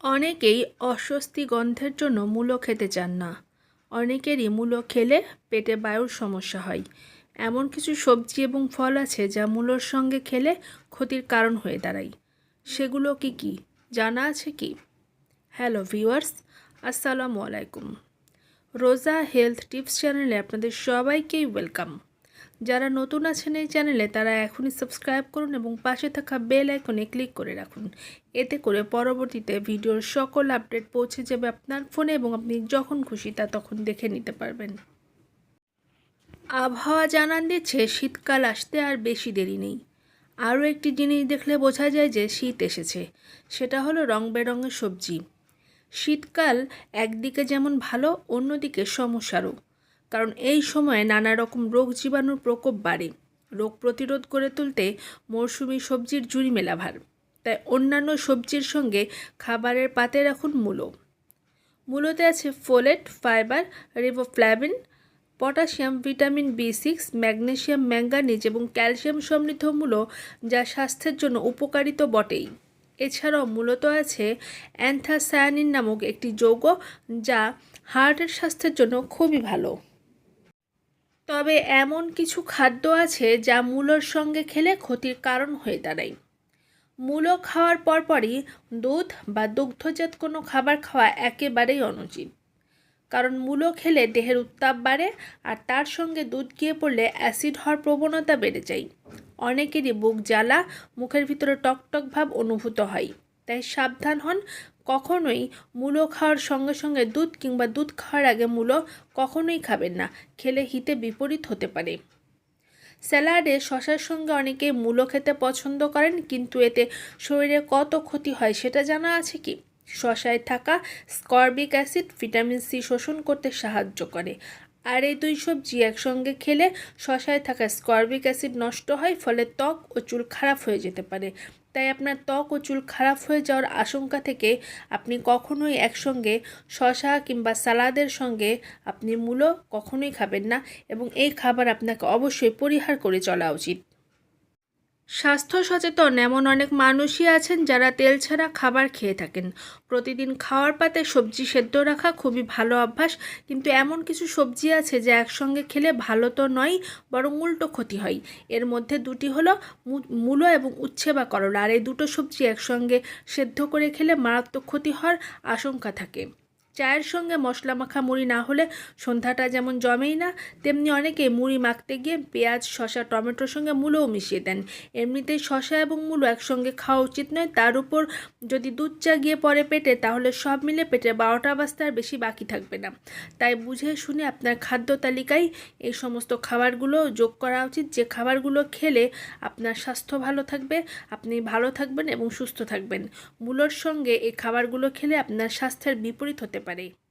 অনেকেই অস্বস্তি গন্ধের জন্য মূলো খেতে চান না। অনেকেরই মূলো খেলে পেটে বায়ুর সমস্যা হয়। এমন কিছু সবজি এবং ফল আছে যা মূলোর সঙ্গে খেলে ক্ষতির কারণ হয়ে দাঁড়ায়। সেগুলো কি কি? জানা আছে কি? হ্যালো ভিউয়ার্স, আসসালামু আলাইকুম। রোজা হেলথ টিপস চ্যানেলে আপনাদের সবাইকেই ওয়েলকাম। যারা নতুন আছেন এই চ্যানেলে, তারা এখনই সাবস্ক্রাইব করুন এবং পাশে থাকা বেল আইকনে ক্লিক করে রাখুন। এতে করে পরবর্তীতে ভিডিওর সকল আপডেট পৌঁছে যাবে আপনার ফোনে এবং আপনি যখন খুশি তা তখন দেখে নিতে পারবেন। আবহাওয়া জানান দিচ্ছে, শীতকাল আসতে আর বেশি দেরি নেই। আরও একটি জিনিস দেখলে বোঝা যায় যে শীত এসেছে, সেটা হলো রং বেরঙের সবজি। শীতকাল একদিকে যেমন ভালো, অন্যদিকে সমস্যারও। কারণ এই সময়ে নানা রকম রোগ জীবাণুর প্রকোপ বাড়ে। রোগ প্রতিরোধ করে তুলতে মরশুমি সবজির জুড়ি মেলা ভার। তাই অন্যান্য সবজির সঙ্গে খাবারের পাতে রাখুন মূলো। মূলোতে আছে folate, fibre riboflavin potassium, vitamin B six, magnesium, manganese এবং ক্যালসিয়াম সমৃদ্ধ মূলো যা স্বাস্থ্যের জন্য উপকারী তো বটেই। এছাড়াও মূলত আছে অ্যান্থাসায়ানিন নামক একটি যৌগ যা হার্টের স্বাস্থ্যের জন্য খুবই ভালো। তবে এমন কিছু খাদ্য আছে যা মূলোর সঙ্গে খেলে ক্ষতির কারণ হয়ে দাঁড়ায়। মূলো খাওয়ার পরপরই দুধ বা দুগ্ধজাত কোনো খাবার খাওয়া একেবারেই অনুচিত। কারণ মূলো খেলে দেহের উত্তাপ বাড়ে আর তার সঙ্গে দুধ গিয়ে পড়লে অ্যাসিড হওয়ার প্রবণতা বেড়ে যায়। অনেকেরই বুক জ্বালা, মুখের ভিতরে টকটক ভাব অনুভূত হয়, তাই সাবধান হন কখনোই মূলো খাওয়ার সঙ্গে সঙ্গে দুধ কিংবা দুধ খাওয়ার আগে মূলো কখনোই খাবেন না, খেলে হিতে বিপরীত হতে পারে। স্যালাডে শশার সঙ্গে অনেকে মূলো খেতে পছন্দ করেন, কিন্তু এতে শরীরে কত ক্ষতি হয় সেটা জানা আছে কি? শশায় থাকা স্করবিক অ্যাসিড ভিটামিন সি শোষণ করতে সাহায্য করে। আর এই দুই সবজি একসঙ্গে খেলে শশায় থাকা স্করবিক অ্যাসিড নষ্ট হয়, ফলে ত্বক ও চুল খারাপ হয়ে যেতে পারে। তাই আপনার ত্বক ও চুল খারাপ হয়ে যাওয়ার আশঙ্কা থেকে আপনি কখনোই একসঙ্গে শশা কিংবা সালাদের সঙ্গে আপনি মূলো কখনোই খাবেন না এবং এই খাবার আপনাকে অবশ্যই পরিহার করে চলা উচিত। স্বাস্থ্য সচেতন এমন অনেক মানুষই আছেন যারা তেল ছাড়া খাবার খেয়ে থাকেন। প্রতিদিন খাওয়ার পাতে সবজি সেদ্ধ রাখা খুবই ভালো অভ্যাস, কিন্তু এমন কিছু সবজি আছে যা একসঙ্গে খেলে ভালো তো নয়, বরং উল্টো ক্ষতি হয়। এর মধ্যে দুটি হলো মূলো এবং উচ্ছে বা করলা। আর এই দুটো সবজি একসঙ্গে সেদ্ধ করে খেলে মারাত্মক ক্ষতি হওয়ার আশঙ্কা থাকে। চায়ের সঙ্গে মশলা মাখা মুড়ি না হলে সন্ধ্যাটা যেমন জমেই না, তেমনি অনেকে মুড়ি মাখতে গিয়ে পেঁয়াজ শশা টমেটোর সঙ্গে মূলও মিশিয়ে দেন। এমনিতেই শশা এবং মূলো একসঙ্গে খাওয়া উচিত নয়, তার উপর যদি দুধ চা গিয়ে পরে পেটে, তাহলে সব মিলে পেটে বারোটা বাজতে আর বেশি বাকি থাকবে না। তাই বুঝে শুনে আপনার খাদ্য তালিকায় এই সমস্ত খাবারগুলো যোগ করা উচিত। যে খাবারগুলো খেলে আপনার স্বাস্থ্য ভালো থাকবে, আপনি ভালো থাকবেন এবং সুস্থ থাকবেন। মূলোর সঙ্গে এই খাবারগুলো খেলে আপনার স্বাস্থ্যের বিপরীত হতে everybody.